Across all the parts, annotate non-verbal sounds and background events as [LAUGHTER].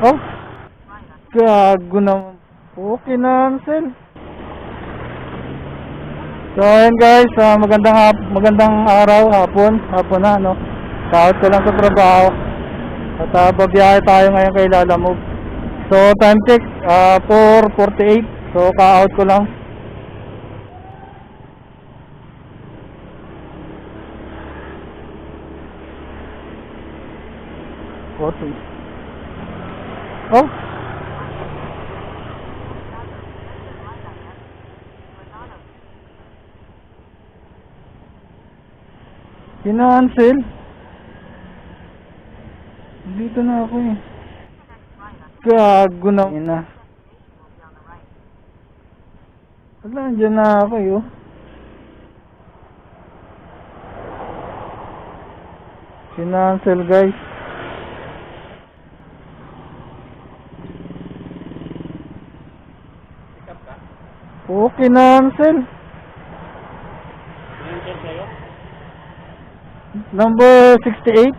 Oh. Gago naman. Okay na, Ansel. So, ayun guys, ah, magandang hap- magandang araw, hapon, hapon na, no? Kahit ko lang sa trabaho. At uh, babiyahe tayo ngayon kay Lalamove. So, time check, ah, 4.48. So, ka-out ko lang. Forty. Oh. Kinancel? Dito na ako eh. Gago na. Ina. Wala, andyan na ako eh. oh. Kinancel guys. Oo, kinancel. Number 68.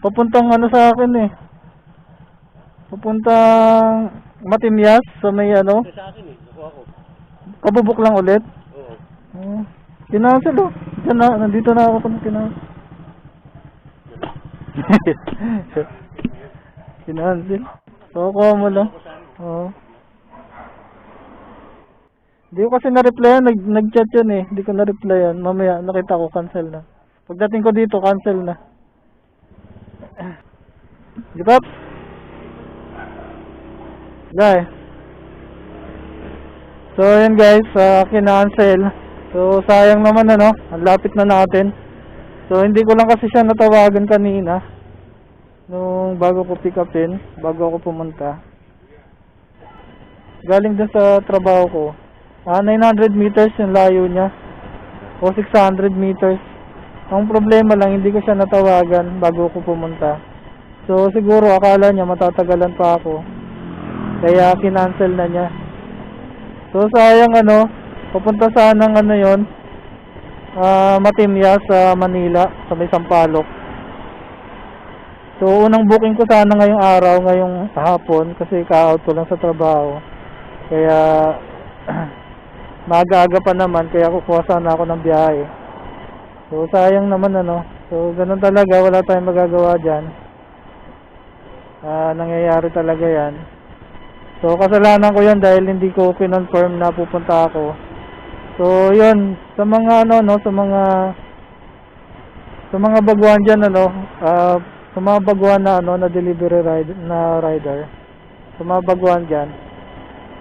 Papuntang ano sa akin eh. Papuntang Matimyas sa may ano. Sa akin eh, nakuha ko. Kabubok lang ulit. Oo. Oh. Kinancel oh. Diyan na, nandito na ako kung kinancel. [LAUGHS] kinancel. So, kuha mo lang. Oo. Hindi ko kasi na-replyan, nag nag-chat yun eh. Hindi ko na-replyan. Mamaya nakita ko cancel na. Pagdating ko dito, cancel na. Give up. Guys. So, yun guys, uh, kinancel. So, sayang naman ano, ang lapit na natin. So, hindi ko lang kasi siya natawagan kanina. Nung bago ko pick upin, bago ako pumunta. Galing dun sa trabaho ko. Ah, 900 meters yung layo niya. O 600 meters. Ang problema lang, hindi ko siya natawagan bago ko pumunta. So, siguro akala niya matatagalan pa ako. Kaya kinancel na niya. So, sayang ano, papunta sanang ano yon ah Matimya sa Manila, sa may Sampaloc. So, unang booking ko sana ngayong araw, ngayong hapon, kasi ka-out ko lang sa trabaho. Kaya, [CLEARS THROAT] maaga-aga pa naman, kaya kukuha sana ako ng biyahe. So, sayang naman ano. So, ganun talaga, wala tayong magagawa dyan. Ah, nangyayari talaga yan. So, kasalanan ko yan dahil hindi ko kinonfirm na pupunta ako. So, yun, sa mga ano, no, sa mga sa mga baguhan dyan, ano, ah, sa mga baguhan na, ano, na delivery ride, na rider, sa mga baguhan dyan.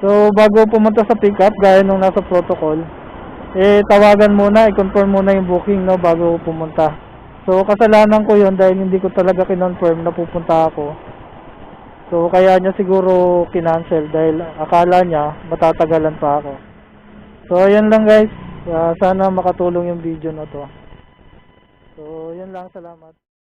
So, bago pumunta sa pickup, gaya nung nasa protocol, eh, tawagan muna, i-confirm muna yung booking, no, bago pumunta. So, kasalanan ko yun dahil hindi ko talaga kinonfirm na pupunta ako. So, kaya niya siguro kinancel dahil akala niya matatagalan pa ako. So, ayan lang guys. Ah, sana makatulong yung video na to. So, yun lang. Salamat.